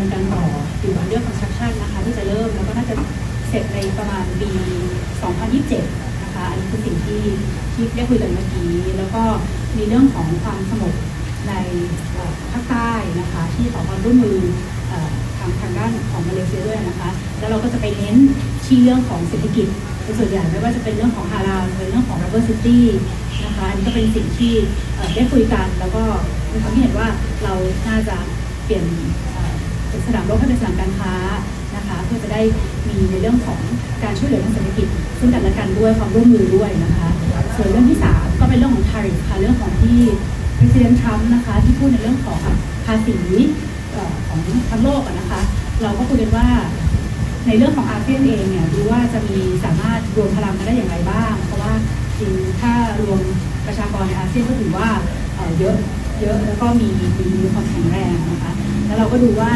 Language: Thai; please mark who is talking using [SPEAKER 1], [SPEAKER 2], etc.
[SPEAKER 1] ำเนินการต่ออยู่อันเรื่อง construction นะคะที่จะเริ่มแล้วก็น่าจะเสร็จในประมาณปี 2027 นะคะ อันนี้คือสิ่งที่ที่ได้คุยกันเมื่อกี้ แล้วก็มีเรื่องของความสงบในภาคใต้นะคะ ที่ขอความร่วมมือทางทางด้านของมาเลเซียด้วยนะคะ แล้วเราก็จะไปเน้นที่เรื่องของเศรษฐกิจเป็นส่วนใหญ่ไม่ว่าจะเป็นเรื่องของฮาลาลเป็นเรื่องของ rubber city นะคะอันนี้ก็เป็นสิ่งที่ได้คุยกันแล้วก็มีความเห็นว่าเราน่าจะเปลี่ยน นามรบให้เป็นสนามการค้านะคะเพื่อจะได้มีในเรื่องของการช่วยเหลือทางเศรษฐกิจ ซึ่งกันและกันด้วยความร่วมมือด้วยนะคะส่วนเรื่องที่สามก็เป็นเรื่องของ tariff ค่ะเรื่องของที่ President Trump นะคะที่พูดในเรื่องของภาษีของทั้งโลกนะคะ เราก็คุยกันว่าในเรื่องของอาเซียนเองเนี่ยดูว่าจะมีสามารถรวมพลังกันได้อย่างไรบ้าง เพราะว่าจริงถ้ารวมประชากรในอาเซียนก็ถือว่าเยอะเยอะแล้วก็มีมีความแข็งแรงนะคะ แล้วเราก็ดูว่า